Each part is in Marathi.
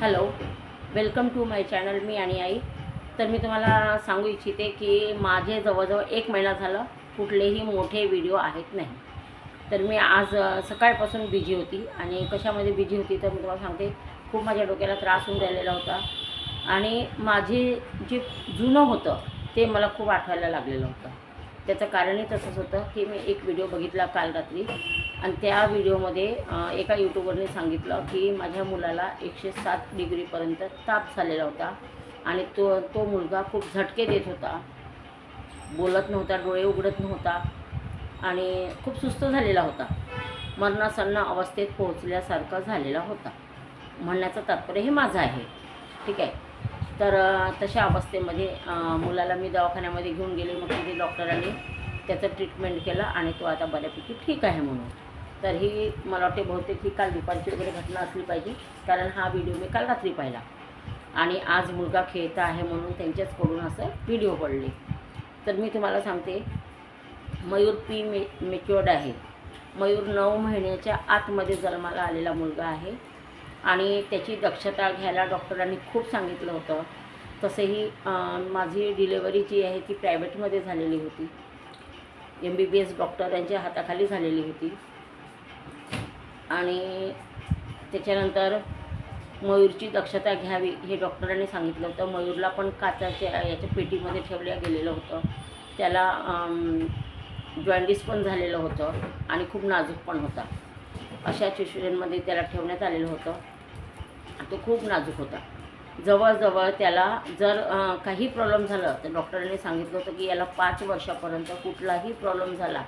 Hello welcome to my channel मी आणि आई. तर मी तुम्हाला सांगू इच्छिते की माझे जवळजवळ एक महिना झालं कुठलेही मोठे व्हिडिओ आहेत नाही. तर मी आज सकाळपासून बिझी होती आणि कशामध्ये बिझी होती तर मी तुम्हाला सांगते. खूप माझ्या डोक्याला त्रास होऊन राहिलेला होता आणि माझे जे जुनं होतं ते मला खूप आठवायला लागलेलं होतं. त्याचं कारणही तसंच होतं की मी एक व्हिडिओ बघितला काल रात्री. आणि त्या व्हिडिओमध्ये एका यूट्यूबरने सांगितलं की माझ्या मुलाला एकशे सात डिग्रीपर्यंत ताप झालेला होता. आणि तो तो मुलगा खूप झटके देत होता. बोलत नव्हता डोळे उघडत नव्हता. आणि खूप सुस्त झालेला होता. मरणासन्न अवस्थेत पोहोचल्यासारखा झालेला होता. म्हणण्याचं तात्पर्य हे माझं आहे. ठीक आहे? तर तशा अवस्थेमध्ये मुलाला मी दवाखान्यामध्ये घेऊन गेले. मग तिथे डॉक्टरांनी त्याचं ट्रीटमेंट केलं आणि तो आता बऱ्यापैकी ठीक आहे म्हणून. तर ही मला वाटते बहुतेक ही काल दुपारची वगैरे घटना असली पाहिजे. कारण हा व्हिडिओ मी काल रात्री पाहिला. आणि आज मुलगा खेळता आहे म्हणून त्यांच्याचकडून असं व्हिडिओ पडले. तर मी तुम्हाला सांगते मयूर पी मे मेच्युअर्ड आहे. मयूर नऊ महिन्याच्या आतमध्ये जन्माला आलेला मुलगा आहे. आणि त्याची दक्षता घ्यायला डॉक्टरांनी खूप सांगितलं होतं. तसेही माझी डिलेवरी जी आहे ती प्रायव्हेटमध्ये झालेली होती. M B B S doctor यांच्या हाताखाली झालेली होती. आणि त्याच्यानंतर मयूरची दक्षता घ्यावी हे डॉक्टरांनी सांगितलं होतं. मयूरला पण काचाच्या याच्या पेटीमध्ये ठेवल्या गेलेलं होतं. त्याला जॉईंडिस पण झालेलं होतं आणि खूप नाजूक पण होता. अशा सिच्युएशनमध्ये त्याला ठेवण्यात आलेलं होतं. तो खूप नाजूक होता. जवळजवळ त्याला जर काही प्रॉब्लेम झालं तर डॉक्टरांनी सांगितलं होतं की याला पाच वर्षापर्यंत कुठलाही प्रॉब्लेम झाला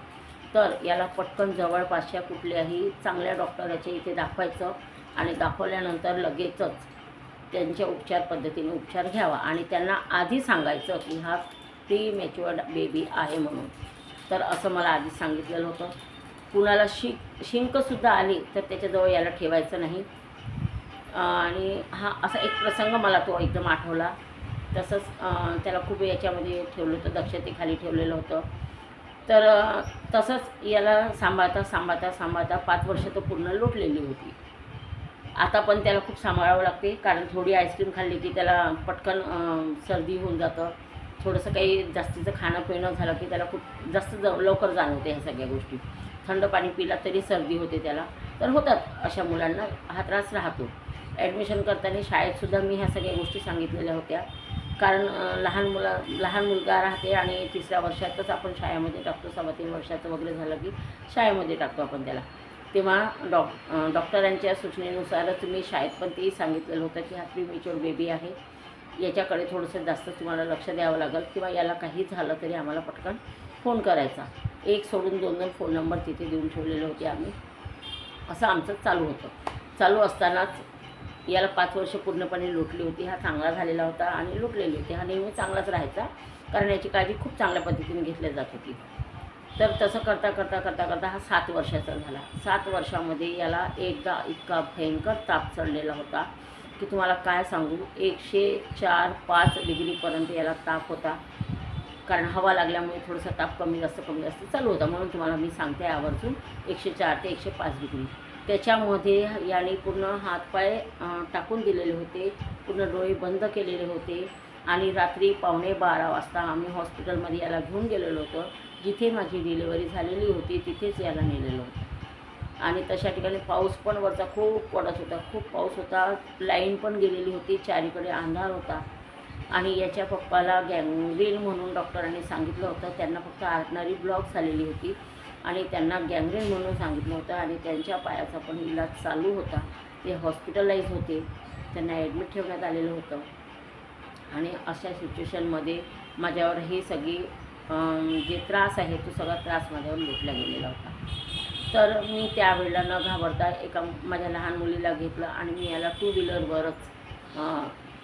तर याला पटकन जवळपासच्या कुठल्याही चांगल्या डॉक्टराच्या इथे दाखवायचं आणि दाखवल्यानंतर लगेचच त्यांच्या उपचार पद्धतीने उपचार घ्यावा आणि त्यांना आधी सांगायचं की हा प्री मॅच्युअर्ड बेबी आहे म्हणून. तर असं मला आधी सांगितलेलं होतं. कुणाला शि शिंकसुद्धा आली तर त्याच्याजवळ याला ठेवायचं नाही. आणि हा असा एक प्रसंग मला तो एकदम आठवला. तसंच त्याला खूप याच्यामध्ये ठेवलं होतं दक्षतेखाली ठेवलेलं होतं. तर तसंच याला सांभाळता सांभाळता सांभाळता पाच वर्ष तर पूर्ण लोटलेली होती. आता पण त्याला खूप सांभाळावं लागते कारण थोडी आईस्क्रीम खाल्ली की त्याला पटकन सर्दी होऊन जातं. थोडंसं काही जास्तीचं खाणं पिणं झालं की त्याला खूप जास्त ज लवकर जाणवते ह्या सगळ्या गोष्टी. थंड पाणी पिला तरी सर्दी होते त्याला. तर होतात अशा मुलांना हा त्रास राहतो. ॲडमिशन करताना शाळेतसुद्धा मी ह्या सगळ्या गोष्टी सांगितलेल्या होत्या. कारण लहान मुला लहान मुलगा राहते आणि तिसऱ्या वर्षातच आपण शाळेमध्ये टाकतो सव्वा तीन वर्षाचं वगैरे झालं की शाळेमध्ये टाकतो आपण त्याला. तेव्हा डॉक डॉक्टरांच्या सूचनेनुसारच मी शाळेत पण तेही सांगितलेलं होतं की हा प्रीमेच्युअर बेबी आहे. याच्याकडे थोडंसं जास्त तुम्हाला लक्ष द्यावं लागेल किंवा याला काही झालं तरी आम्हाला पटकन फोन करायचा. एक सोडून दोन दोन फोन नंबर तिथे देऊन ठेवलेले होते आम्ही. असं आमचं चालू होतं. चालू असतानाच याला पाच वर्ष पूर्णपणे लुटली होती. हा चांगला झालेला होता आणि लुटलेली होती. हा नेहमी चांगलाच राहायचा. कारण याची काळजी खूप चांगल्या पद्धतीने घेतली जात होती. तर तसं करता करता करता करता हा सात वर्षाचा झाला. सात वर्षामध्ये याला एकदा इतका भयंकर ताप चढलेला होता की तुम्हाला काय सांगू? एकशे चार पाच डिग्रीपर्यंत याला ताप होता. कारण हवा लागल्यामुळे थोडंसं ताप कमी जास्त कमी जास्त चालू होता. म्हणून तुम्हाला मी सांगते आवर्जून एकशे चार ते एकशे पाच डिग्री. त्याच्यामध्ये याने पूर्ण हातपाय टाकून दिलेले होते. पूर्ण डोळे बंद केलेले होते. आणि रात्री पावणे बारा वाजता आम्ही हॉस्पिटलमध्ये याला घेऊन गेलेलो होतो. जिथे माझी डिलिव्हरी झालेली होती तिथेच याला नेलेलो. होतं आणि तशा ठिकाणी पाऊस पण वरचा खूप पडत होता खूप पाऊस होता. लाईन पण गेलेली होती चारीकडे अंधार होता. आणि याच्या पप्पाला गँग्रीन म्हणून डॉक्टरांनी सांगितलं होतं. त्यांना फक्त आर्टनरी ब्लॉक झालेली होती. आणि त्यांना गँग्रीन म्हणून सांगितलं होतं. आणि त्यांच्या पायाचा पण इलाज चालू होता. ते हॉस्पिटलाइज होते. त्यांना ॲडमिट ठेवण्यात आलेलं होतं. आणि अशा सिच्युएशनमध्ये माझ्यावर ही सगळी जे त्रास आहे तो सगळा त्रास माझ्यावर लुटला गेलेला होता. तर मी त्यावेळेला न घाबरता एका माझ्या लहान मुलीला घेतलं. आणि मी याला टू व्हीलरवरच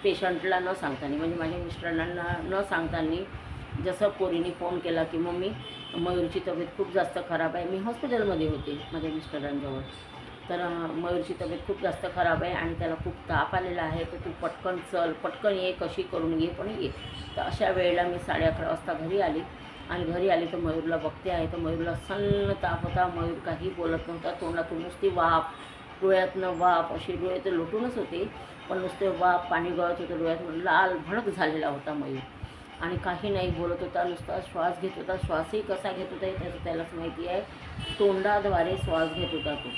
पेशंटला न सांगताना म्हणजे माझ्या मिस्टरांना न सांगताना जसं पोरीने फोन केला की मम्मी मयूरची तब्येत खूप जास्त खराब आहे. मी हॉस्पिटलमध्ये होते माझ्या मिस्टरांजवळ. तर मयूरची तब्येत खूप जास्त खराब आहे आणि त्याला खूप ताप आलेला आहे तर तू पटकन चल पटकन ये कशी करून ये पण ये. तर अशा वेळेला मी साडे अकरा वाजता घरी आली आणि घरी आली तर मयूरला बघते आहे तर मयूरला सन्न ताप होता. मयूर काही बोलत नव्हता तोंडातून नुसती वाफ डोळ्यातनं वाफ असे डोळे तर लोटूनच होते. पण नुसते बाप पाणी गळत होतं डोळ्यात लाल भडक झालेला होता मयूर. आणि काही नाही बोलत होता नुसता श्वास घेत होता. श्वासही कसा घेत होता हे त्याचं त्यालाच माहिती आहे. तोंडाद्वारे श्वास घेत होता तो.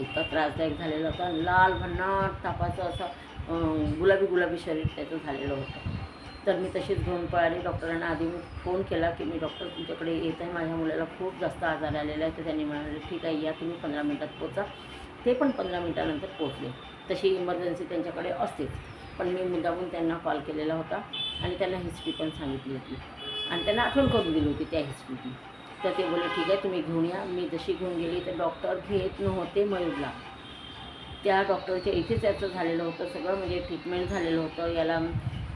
इतका त्रासदायक झालेला होता. लाल भन्नाट तापाचं असं गुलाबी गुलाबी शरीर त्याचं झालेलं होतं. तर मी तशीच घेऊन पळाली. डॉक्टरांना आधी मी फोन केला की मी डॉक्टर तुमच्याकडे येत आहे माझ्या मुलाला खूप जास्त आजार आलेला आहे. तर त्यांनी म्हणाले ठीक आहे या तुम्ही पंधरा मिनटात पोचा. ते पण पंधरा मिनटानंतर पोचले तशी इमर्जन्सी त्यांच्याकडे असतेच. पण मी मुद्दामून त्यांना कॉल केलेला होता आणि त्यांना हिस्ट्री पण सांगितली होती. आणि त्यांना आठवण करून दिली होती त्या हिस्ट्रीची तर ते बोलले ठीक आहे तुम्ही घेऊन या. मी जशी घेऊन गेली तर डॉक्टर घेत नव्हते मयूरला. त्या डॉक्टरच्या इथेच याचं झालेलं होतं सगळं म्हणजे ट्रीटमेंट झालेलं होतं. याला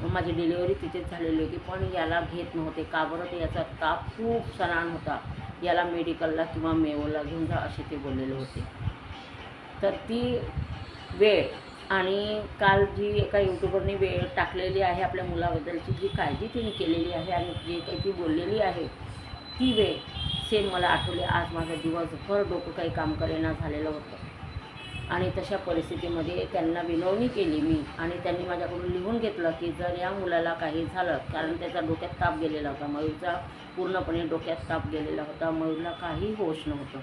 माझी डिलिव्हरी तिथेच झालेली होती पण याला घेत नव्हते. का बरं? तर याचा ताप खूप सणान होता. याला मेडिकलला किंवा मेवोला घेऊन जा असे ते बोललेले होते. तर ती वेळ आणि काल जी एका यूट्यूबरने वेळ टाकलेली आहे आपल्या मुलाबद्दलची जी काळजी तिने केलेली आहे आणि जे काही ती बोललेली आहे ती वेळ सेम मला आठवली. आज माझं दिवसभर डोकं काही काम करेना झालेलं होतं. आणि तशा परिस्थितीमध्ये त्यांना विनवणी केली मी आणि त्यांनी माझ्याकडून लिहून घेतलं की जर या मुलाला काही झालं कारण त्याचा डोक्यात ताप गेलेला होता. मयूरचा पूर्णपणे डोक्यात ताप गेलेला होता. मयूरला काही होश नव्हतं.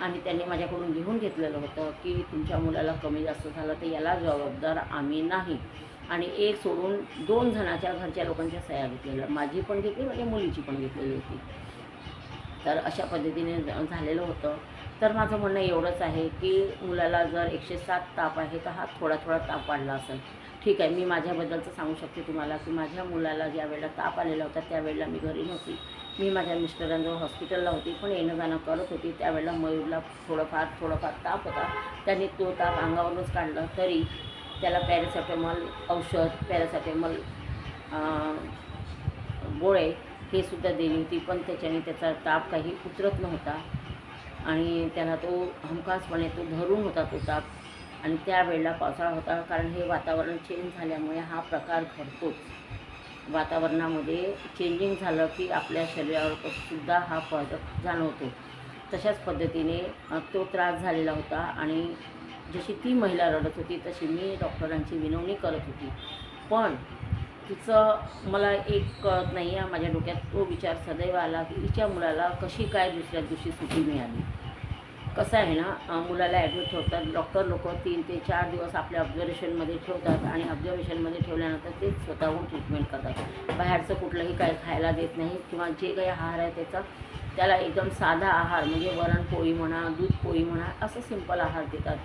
आणि त्यांनी माझ्याकडून लिहून घेतलेलं होतं की तुमच्या मुलाला कमी जास्त झालं तर याला जबाबदार आम्ही नाही. आणि एक सोडून दोन जणाच्या घरच्या लोकांच्या सह्या घेतलेल्या. माझी पण घेतली माझ्या मुलीची पण घेतलेली होती. तर अशा पद्धतीने झालेलं होतं. तर माझं म्हणणं एवढंच आहे की मुलाला जर एकशे सात ताप आहे तर हा थोडा थोडा ताप वाढला असेल. ठीक आहे मी माझ्याबद्दलचं सांगू शकते तुम्हाला की माझ्या मुलाला ज्या वेळेला ताप आलेला होता त्यावेळेला मी घरी नव्हती. मी माझ्या मिस्टरांजवळ हॉस्पिटलला होती पण येणं जाणं करत होती. त्यावेळेला मयूरला थोडंफार थोडंफार ताप होता. त्याने तो ताप अंगावरूनच काढला. तरी त्याला पॅरासेटामॉल औषध पॅरासेटामॉल गोळे हे सुद्धा दिली होती पण त्याच्याने त्याचा ताप काही उतरत नव्हता. आणि त्याला तो हमखासपणे तो धरून होता तो ताप. आणि त्यावेळेला पावसाळा होता कारण हे वातावरण चेंज झाल्यामुळे हा प्रकार घडतोच. वातावरणामध्ये चेंजिंग झालं की आपल्या शरीरावर सुद्धा हा फरक जाणवतो. तशाच पद्धतीने तो त्रास झालेला होता आणि जशी ती महिला रडत होती तशी मी डॉक्टरांची विनवणी करत होती. पण तिचं मला एक कळत नाही आहे माझ्या डोक्यात तो विचार सदैव आला की हिच्या मुलाला कशी काय दुसऱ्या दिवशी सुटी मिळाली? कसं आहे ना मुलाला ॲडमिट ठेवतात. डॉक्टर लोक तीन ते चार दिवस आपल्या ऑब्झर्वेशनमध्ये ठेवतात आणि ऑब्झर्वेशनमध्ये ठेवल्यानंतर ते स्वतःहून ट्रीटमेंट करतात. बाहेरचं कुठलंही काही खायला देत नाही किंवा जे काही आहार आहे त्याचा त्याला एकदम साधा आहार म्हणजे वरण पोळी म्हणा दूध पोळी म्हणा असं सिंपल आहार देतात.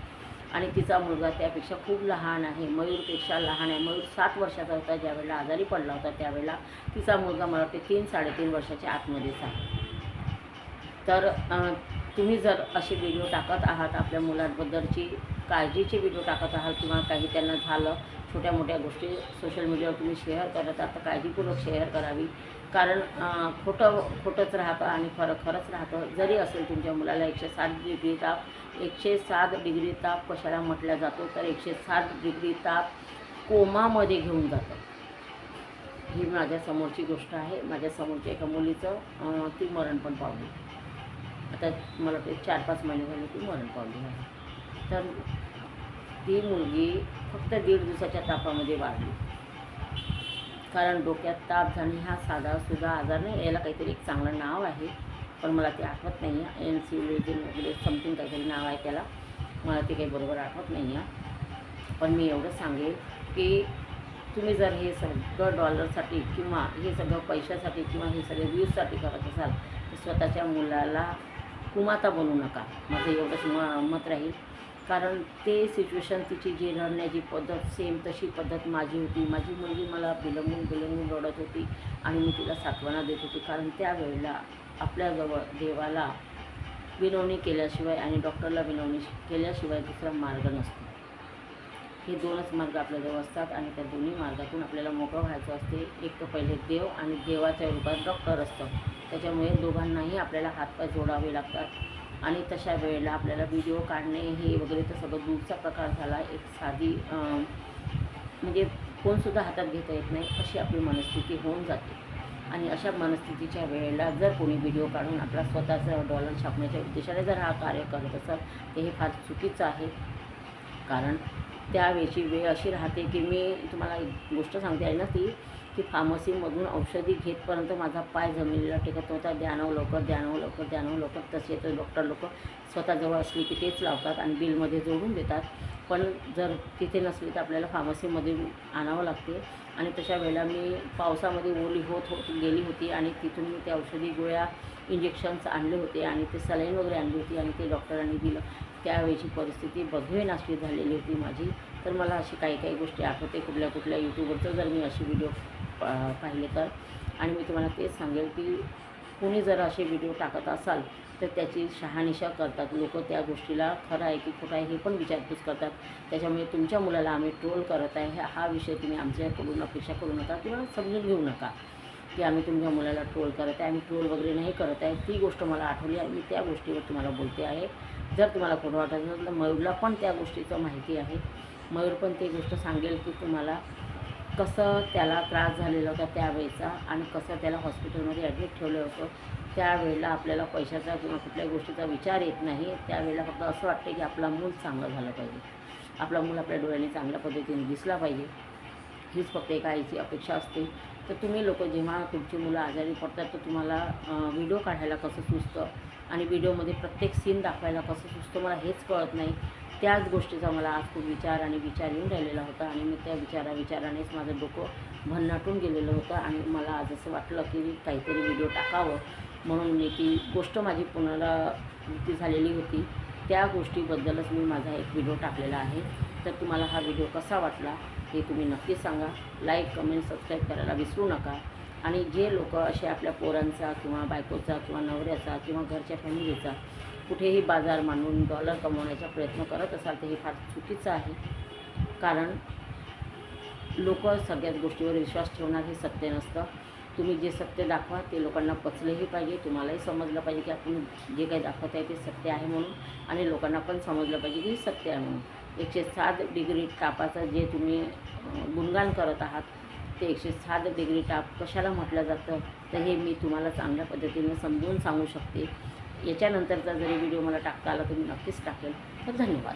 आणि तिचा मुलगा त्यापेक्षा खूप लहान आहे. मयूरपेक्षा लहान आहे. मयूर सात वर्षाचा होता ज्यावेळेला आजारी पडला होता त्यावेळेला तिचा मुलगा मला वाटते तीन साडेतीन वर्षाच्या आतमध्येच आहे. तर तुम्ही जर असे व्हिडिओ टाकत आहात आपल्या मुलांबद्दलची काळजीचे व्हिडिओ टाकत आहात किंवा काही त्यांना झालं छोट्या मोठ्या गोष्टी सोशल मीडियावर तुम्ही शेअर करत आहात तर काळजीपूर्वक शेअर करावी. कारण खोटं खोटंच राहतं आणि खरं खरंच राहतं. जरी असेल तुमच्या मुलाला एकशे सात डिग्री ताप एकशे सात डिग्री ताप कशाला म्हटला जातो तर एकशे सात डिग्री ताप कोमामध्ये घेऊन जातं. ही माझ्यासमोरची गोष्ट आहे. माझ्यासमोरच्या एका मुलीचं ती मरण पण पावली. आता मला ते चार पाच महिने झाले ती मरण पावली आहे तर ती मुलगी फक्त दीड दिवसाच्या तापामध्ये वाढली. कारण डोक्यात ताप जाणे हा साधा सुद्धा आजार नाही याला काहीतरी एक चांगलं नाव आहे. पण मला ते आठवत नाही. आहे एन सी लेझिन वगैरे समथिंग काहीतरी नाव आहे त्याला. मला ते काही बरोबर आठवत नाही आहे. पण मी एवढं सांगेल की तुम्ही जर हे सगळं डॉलरसाठी किंवा हे सगळं पैशासाठी किंवा हे सगळे व्ह्यूजसाठी करत असाल तर स्वतःच्या मुलाला कुमाता बोलू नका. माझं एवढंच म मत राहील. कारण ते सिच्युएशन तिची जी रडण्याची पद्धत सेम तशी पद्धत माझी होती. माझी मुलगी मला बिलंबून बिलंबून रडत होती आणि मी तिला सात्वना देत होती. कारण त्यावेळेला आपल्याजवळ देवाला विनवणी केल्याशिवाय आणि डॉक्टरला विनवणी केल्याशिवाय दुसरा मार्ग नसतो. हे दोनच मार्ग आपल्याजवळ असतात आणि त्या दोन्ही मार्गातून आपल्याला मोकळं व्हायचं असते. एक तर पहिले देव आणि देवाच्या रूपात डॉक्टर असतं. त्याच्यामुळे दोघांनाही आपल्याला हातपाय जोडावे लागतात. आणि तशा वेळेला आपल्याला व्हिडिओ काढणे हे वगैरे तर सगळं दूरचा प्रकार झाला. एक साधी म्हणजे फोनसुद्धा हातात घेता येत नाही अशी आपली मनस्थिती होऊन जाते. आणि अशा मनस्थितीच्या वेळेला जर कोणी व्हिडिओ काढून आपला स्वतःचा डॉलर छापण्याच्या उद्देशाने जर हा कार्य करत असाल तर हे फार चुकीचं आहे. कारण त्यावेळची वेळ अशी राहते की मी तुम्हाला एक गोष्ट सांगते आहे ना ती. की फार्मसीमधून औषधी घेतपर्यंत माझा पाय जमिनीला टेकत होता द्यानव हो लवकर द्यानव हो लवकर द्यानव हो लवकर. तसे तर डॉक्टर लोक स्वतःजवळ असली की तेच लावतात आणि बिलमध्ये जोडून देतात. पण जर तिथे नसली तर आपल्याला फार्मसीमध्ये आणावं लागते. आणि तशा वेळेला मी पावसामध्ये ओली होत होत गेली होती आणि तिथून मी त्या औषधी गोळ्या इंजेक्शन्स आणले होते आणि ते सलाईन वगैरे आणली होती आणि ते डॉक्टरांनी दिलं. त्यावेळची परिस्थिती बघवेनाशी झालेली होती माझी. तर मला अशी काही काही गोष्टी आठवते. कुठल्या कुठल्या यूट्यूबवरचं जर मी असे व्हिडिओ पाहिले तर. आणि मी तुम्हाला तेच सांगेल की कोणी जर असे व्हिडिओ टाकत असाल तर त्याची शहानिशा करतात. लोक त्या गोष्टीला खरं आहे की खोटं आहे हे पण विचारपूस करतात. त्याच्यामुळे तुमच्या मुलाला आम्ही ट्रोल करत आहे. हा- विषय तुम्ही आमच्याकडून अपेक्षा करू नका किंवा समजून घेऊ नका की आम्ही तुमच्या मुलाला ट्रोल करत आहे. आम्ही ट्रोल वगैरे नाही करत आहे. ती गोष्ट मला आठवली आहे. मी त्या गोष्टीवर तुम्हाला बोलते आहे. जर तुम्हाला खोटं वाटत असेल तर मयूरला पण त्या गोष्टीचं माहिती आहे. मयूर पण ती गोष्ट सांगेल की तुम्हाला कसं त्याला त्रास झालेला होता त्यावेळेचा आणि कसं त्याला हॉस्पिटलमध्ये ॲडमिट ठेवलं होतं. त्यावेळेला आपल्याला पैशाचा किंवा कुठल्याही गोष्टीचा विचार येत नाही. त्यावेळेला फक्त असं वाटतं की आपला मूल चांगलं झालं पाहिजे. आपला मूल आपल्या डोळ्याने चांगल्या पद्धतीने दिसला पाहिजे. हीच फक्त एका आईची अपेक्षा असते. तर तुम्ही लोक जेव्हा तुमची मुलं आजारी पडतात तर तुम्हाला व्हिडिओ काढायला कसं सुचतं? आणि व्हिडिओमध्ये प्रत्येक सीन दाखवायला कसं सुचतं? मला हेच कळत नाही. त्याच गोष्टीचा मला आज खूप विचार आणि विचार येऊन राहिलेला होता आणि मी त्या विचारा विचारानेच माझं डोकं भन्नाटून गेलेलं होतं आणि मला आज असं वाटलं की काहीतरी व्हिडिओ टाकावं. म्हणून मी ती गोष्ट माझी पुनरावृत्ती झालेली होती. त्या गोष्टीबद्दलच मी माझा एक व्हिडिओ टाकलेला आहे. तर तुम्हाला हा व्हिडिओ कसा वाटला हे तुम्ही नक्की सांगा. लाईक कमेंट सबस्क्राईब करायला विसरू नका. आणि जे लोक असे आपल्या पोरांचा किंवा बायकोचा किंवा नवऱ्याचा किंवा घरच्या फॅमिलीचा कुठेही बाजार मांडून डॉलर कमवण्याचा प्रयत्न करत असाल तर हे फार चुकीचं आहे. कारण लोक सगळ्याच गोष्टीवर विश्वास ठेवणार हे सत्य नसतं. तुम्ही जे सत्य दाखवा ते लोकांना पचलंही पाहिजे. तुम्हालाही समजलं पाहिजे की आपण जे काही दाखवत आहे ते सत्य आहे म्हणून आणि लोकांना पण समजलं पाहिजे की सत्य आहे म्हणून. एकशे सात डिग्री तापाचं जे तुम्ही गुणगान करत आहात ते एकशे सात डिग्री ताप कशाला म्हटलं जातं? तर हे मी तुम्हाला चांगल्या पद्धतीने समजून सांगू शकते. याच्यानंतरचा जरी व्हिडिओ मला टाकता आला तर मी नक्कीच टाकेल. तर धन्यवाद.